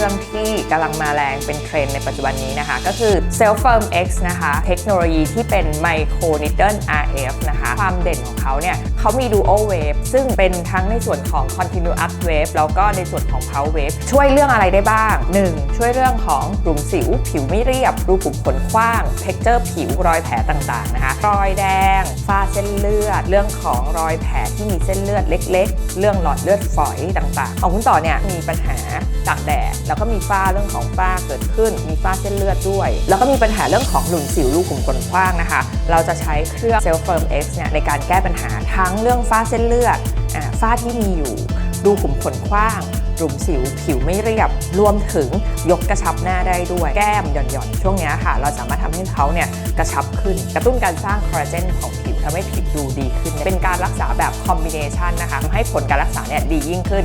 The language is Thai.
รื่องที่กำลังมาแรงเป็นเทรนด์ในปัจจุบันนี้นะคะ ก็คือ Self Firm X นะคะ เทคโนโลยีที่เป็น Micro Needle RF นะคะ ความเด่นของเขาเนี่ยเขามี Dual Wave ซึ่งเป็นทั้งในส่วนของ Continuous Wave แล้วก็ในส่วนของ Power Wave ช่วยเรื่องอะไรได้บ้าง 1. ช่วยเรื่องของกลุ่มสิว ผิวไม่เรียบ รูขุมขนกว้างเท็กเจอร์ผิวรอยแผลต่างๆนะคะ รอยแดง ฝ้าเส้นเลือด เรื่องของรอยแผลที่มีเส้นเลือดเล็ก ๆ เรื่องหลอดเลือดฝอยต่างๆ ของคุณต่อเนี่ยมีปัญหาจากแดดแล้วก็มีฝ้าเรื่องของฝ้าเกิดขึ้น มีฝ้าเส้นเลือดด้วย แล้วก็มีปัญหาเรื่องของหลุมสิวรูขุมขนกว้างนะคะ เราจะใช้เครื่อง Self Firm X เนี่ยในการแก้ปัญหาทั้งเรื่องฝ้าเส้นเลือดฝ้าที่มีอยู่รูขุมขนกว้างหลุมสิวผิวไม่เรียบรวมถึงยกกระชับหน้าได้ด้วยแก้มหย่อนๆ ช่วงนี้ค่ะ เราสามารถทำให้เขาเนี่ยกระชับขึ้น กระตุ้นการสร้างคอลลาเจนของผิวทำให้ผิวดูดีขึ้น เป็นการรักษาแบบคอมบิเนชันนะคะทำให้ผลการรักษาเนี่ยดียิ่งขึ้น